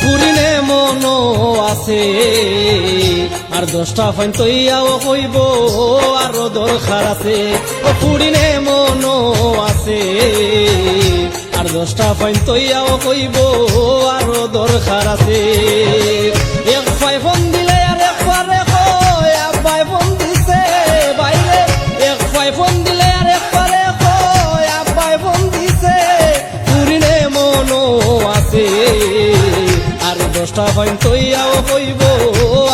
ফুরিনে মনো আছে। আর দশটা ফাইন তৈয়াও কইব আরও দরকার আছে। ও ফুরিলে মনো আছে। আর দশটা ফাইন তৈয়াও কইব আরও দরকার আছে। এক ফাইফন দিলে দশটা ফাইন তৈয়াও কইব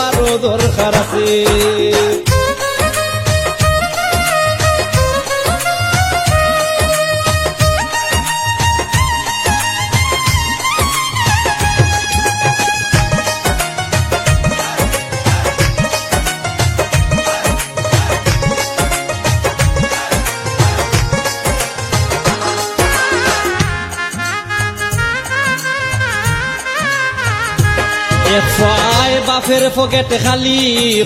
আরও দরকার আছে। এফাই বাপের পকেট খালি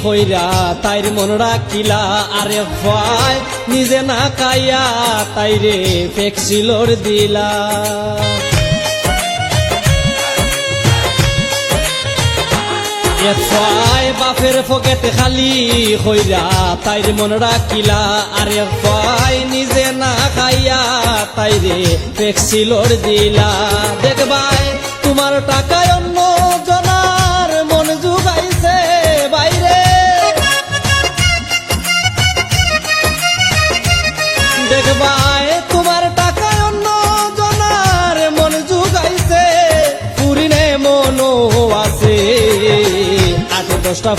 কইরা তাইর মন রাখিলা। আর এফাই নিজে না কাইয়া তাইরে ফেক্সিলোর দিলা। এফাই বাপের পকেট খালি কইরা তাইর মন রাখিলা। আর এফাই নিজে না খাইয়া তাইরে ফেক্সিলোর দিলা। দেখবাই তোমার টাকায়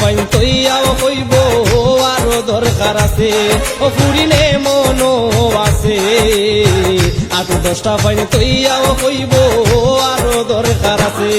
ফাইন তৈয়াও কইব আরও দরকার আছে। ও পুরিনে মনো আছে। আরও দশটা ফাইন তৈয়াও কইব আরও দরকার আছে।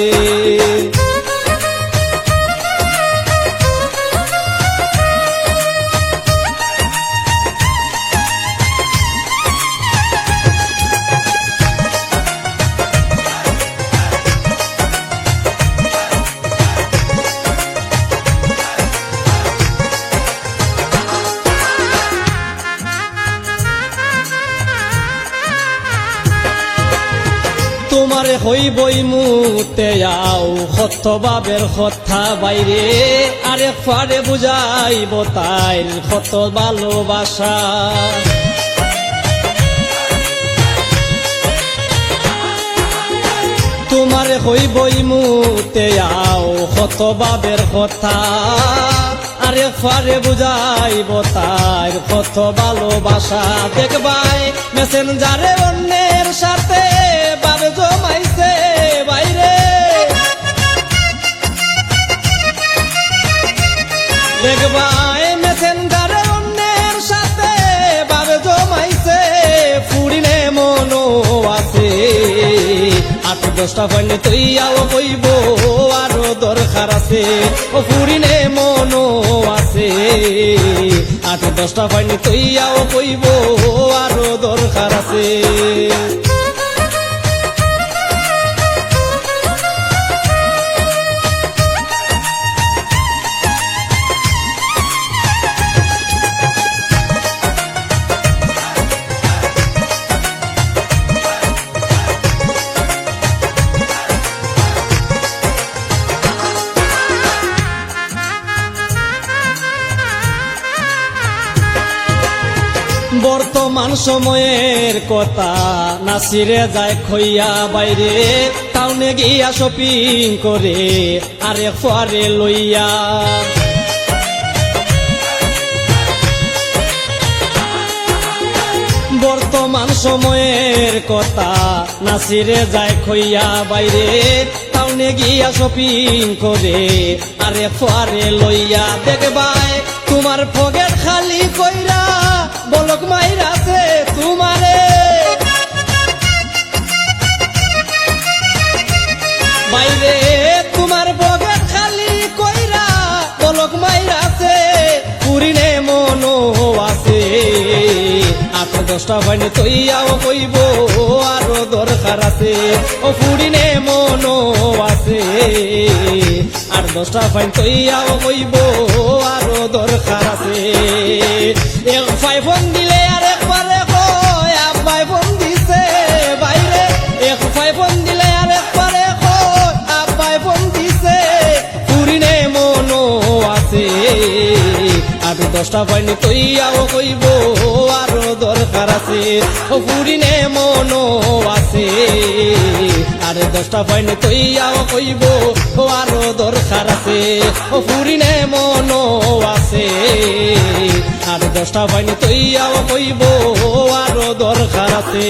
তোমারে হইবই মুতে আও সত্য বাবের কথা বাইরে। আরে ফারে বুঝাইব তাইর সত্য ভালোবাসা। তোমারে হইবই মুতে আও সত্য বাবের কথা। আরে ফারে বুঝাইব তার কত ভালোবাসা দেখবাই। মেসেঞ্জারে অন্যের সাথে বাবে জমাইছে বাইরে। দেখবাই মেসেঞ্জারে অন্যের সাথে বাবে জমাইছে। ফুরিনে মনো আছে। আট দশটা ফাইন তৈয়াও কইব দরকার আছে ও ফুরিনে মনো আছে। আট দশটা পানি তৈয়াও কইব বর্তমান সময়ের কথা। নাসিরে যায় খইয়া বাইরে, টাউনে গিয়া শপিং করে, আরে ফারে লইয়া। বর্তমান সময়ের কথা, নাসিরে যায় খইয়া বাইরে, টাউনে গিয়া শপিং করে, আরে ফারে লইয়া। দেখবাই, তোমার ফগের খালি কইরা বলক মাইরাছে তোমারে। বাইরে তোমার বগের খালি কইরা বলক মাইরাছে, পুরিনে মনো আছে। আট দশটা বাইনে তৈয়াও কইব আরও দরকার আছে। ও পুরিনে মনো আছে। দশটা ফাইন তৈয়াও কইব, আরও দরকার আছে। এক ফাইফোন দিলে আর একবারে কয় এক ফোন দিছে বাইরে। এক ফাইফোন দিলে আর একবারে কয় এক ফোন দিছে, পুরিনে মনো আছে। আর দশটা ফাইন তৈয়াও কইব, আরও দরকার আছে। পুরিনে মনো আছে। আর দশটা ফাইন তৈয়াও কইব, ও আরও দরকার আছে ও ফুরিনে মনো আছে। আর দশটা বাইনি তৈয়াও কইব আরও দরকার আছে।